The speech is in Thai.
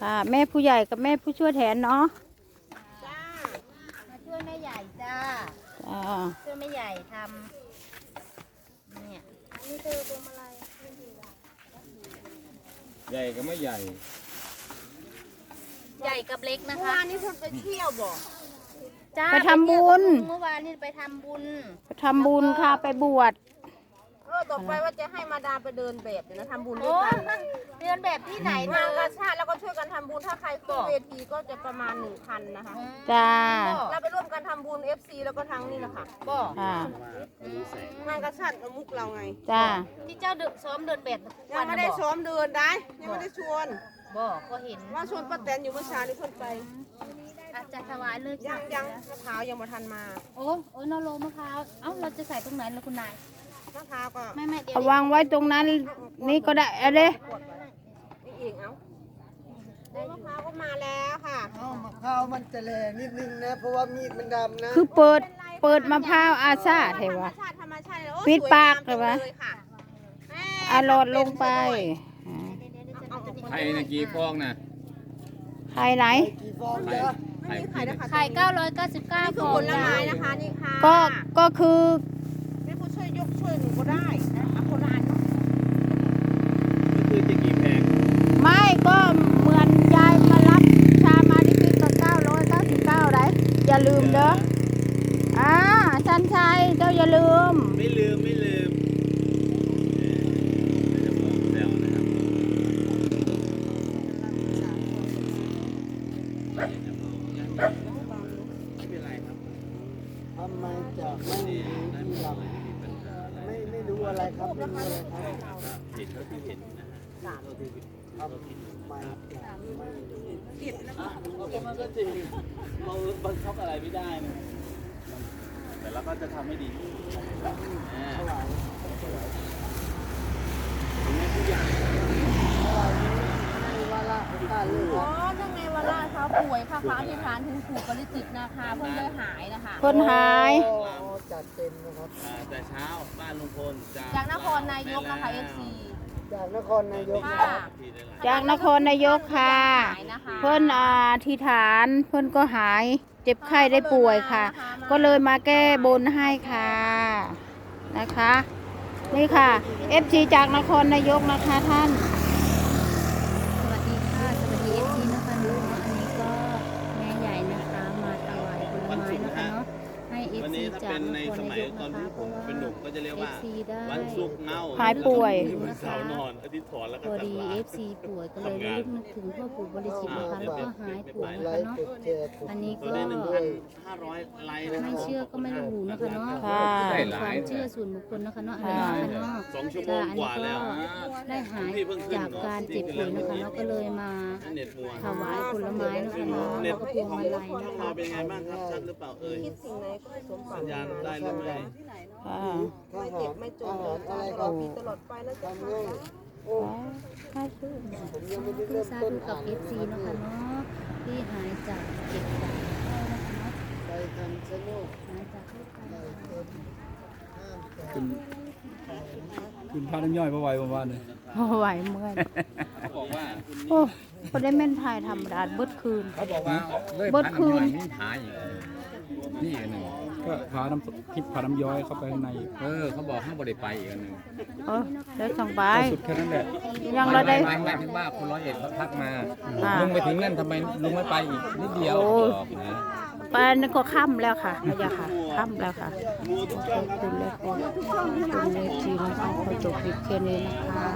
ค่ะ แม่ผู้ใหญ่กับแม่ผู้ช่วยแทนเนาะจ้ามาช่วยแม่ใหญ่จ้าจ้าช่วยแม่ใหญ่ทำเนี่ยอันนี้คือพวงมาลัยใหญ่ก็ไม่ใหญ่ ใหญ่กับเล็กนะคะเมื่อวานนี้เพิ่นไปเที่ยวบ่จ้าไปทำบุญ เมื่อวานนี่ไปทำบุญ ไปทำบุญค่ะไปบวชเออ ต่อไปว่าจะให้มาดามไปเดินแบบเดี๋ยวนะทำบุญด้โอ้วยกันเรียนแบบที่ไหนเธงานอกาชาติแล้วก็ช่วยกันทำบุญถ้าใครขึ้นเวทีก็จะประมาณหนึ่งพันนะคะ จ้าเราไปร่วมกันทำบุญ FC แล้วก็ทางนี่นะคะบ่ค่ะงานกาชาติกับมุกเราไง จ้าที่เจ้าเดินซ้อมเดินแบบทุกยัวังนไม่นะได้บ่ซ้อมเดินได้ยังไม่ได้ชวนบ่ก็เห็นว่าชวนป้าแตนอยู่เมื่อเช้านี้เพิ่นไปอาจจะถวายเลยยังยังมะพร้าวยังมาทันมา โอ้โอ้นอโลมะพร้าวเอ้าเราจะใส่ตรงไหนล่ะคุณนาย มะพร้าวก็ไม่ไม่เดี๋ยวเอาวางไว้ตรงนั้น นี่ก็ได้เอาเด้กดไว้นี่เองเอาได้มะพร้าวก็มาแล้วค่ะเอามะพร้าวมันจะแรงนิดนึงนะ เพราะว่ามีดมันดำนะคือเปิดเปิดมะพร้าวอาซาเทวะ ธรรมชาติธรรมชาติโอ้ปิดปากงมเลยวะจังค่แม่อาโหลดลงไปอ่าเอาเอาเอาไข่กี่ฟองนะใครไหน กี่ฟองไข่จ๊ะไข่ไข่นะคะไข่999นี่คืฟอองผลไม้นะคะนี่ค่ะก็ก็คือ แม่ผู้ช่วยยกช่วยหนูก็ได้นะเอาโคราชเนาะ ก็คือจะกี่แพง ไม่ก็เหมือนยายมารับชามาที่พิกก็เก้าร้อยเก้าสิบเก้าได้ อย่าลืมเด้ออ่าชันชัยเจ้าอย่าลืม ไม่ลืม ไม่ลืมเออไม่ได้บอกแซวนะครับไม่เป็นไรครับทำไมจะไม่มีที่ดำไม่ไม่รู้อะไรครับไม่รู้อะไรครับเห็นเท่าที่เห็นนะฮะ ทำไมจะไม่รู้มันก็จริงเราบังคับอะไรไม่ได้นะแต่เราก็จะทำให้ดีที่สุดอ่าเท่าไหร่ถึงแม้ผู้ใหญ่ไม่ว่าละการเลยคอ๋รัอบนั่นไงวันล่าเขาป่วยค่ะพระอธิษฐานถึงถูกปริจิตนะคะเพิ่งได้หายนะคะเพิ่นหายโอ้จัดเต็มนะครับอ่าแต่เช้าบ้านลุงพลจากจากนครนายกนะคะ FC จากนครนายกค่ะนะครับที่ได้รับจากนครนายกค่ะหายนะคะเพิ่นอาธิษฐานเพิ่นก็หายเจ็บไข้ได้ป่วยค่ะ ก็เลยมาแก้บนให้ค่ะนะคะ นี่ค่ะ FC จากนครนายกนะคะท่าน สวัสดีค่ะ สวัสดีเอฟซีนะคะเนาะอันนี้ก็แม่ใหญ่นะคะมาถวายผลไม้นะคะเนาะให้เอฟ วัน ซี นี้ ถ้าจากเป็นนในครสนามัยยกตอนนะคะที่ผมเป็นหนุ่มก็จะเรียกเอว่าฟซีได้ วันศุกร์เน่าหายป่วย วันเสาร์นอนอาทิตย์ถอนแล้วพก็อตัดดีลาเอฟซีป่วยก็เลยระลึกนึกถึงพ่อปู่บริจิตรนะคะแล้วก็หายป่วยไลนะคะค์เนาะ กดแชร์กดอันนี้ตัวก็นี้หนึ่งพันห้าร้อยไลค์นะครัไม่บเชื่อก็ไม่รู้นะคะเนาะค่ะเป็นความเชื่อส่วนบุคคลนะคะเนาะอันนี้นะคะเนาะสองชั่วโมงกว่าแล้วได้หายจากการเจ็บป่วยนะคะแล้วก็เลยมาเน็ตมัวถวายผลไม้นะคะเนาะแล้วก็พวงมาลัยช่องนะเราคะเป็นไงบ้างครับชัดหรือเปล่าเอ่ยคิดสิ่งไหนก็ให้สมปรารสัถญญาณนาได้หรือไม่ ค่ะข้าไม่วหอเจ็บมไม่จข้านวหอมอะไรคเรารับมีตลอดไปนะจ๊ะทำง่ายโอ้ค่ะผมยังไม่ได้คือเริ่มสาต้นธุกัอ่าบนเอฟซีนะคะเนาะที่หายจากเจ็บจากเข้านะคะเนาะไปทำชะโนกหายจากโรคภัยได้นะคะเต็มห้ามแตะคุณคุณพาน้ำย่อยมาไว้ประมาณนี้โอ้ไหวเมื่อยเขาบอกว่าโอ้ก็ได้แม่นถ่ายธรรมดาเบิดคืน เขาบอกว่าเบิดคืนนี่หายนี่อันหนึ่งก็พาน้ำทิพพาน้ำย้อยเข้าไปข้างในเออ เขาบอกห้ามบริไปอีกอันหนึ่งเออได้สองใบก็สุดแค่นั้นแหละยังเราได้ไม่ไม่ถึงว่าคุณร้อยเอ็ดเขาทักมาอ่า ลุงไปถึงนั่นทำไมลุงไม่ไปอีกนิดเดียวโอ้บอกนะ ปานก็ค่ำแล้วค่ะพะยะค่ะค่ำแล้วค่ะขอบคุณและคุณคุณเนจีนะคะขอจบคลิปแค่นี้นะคะ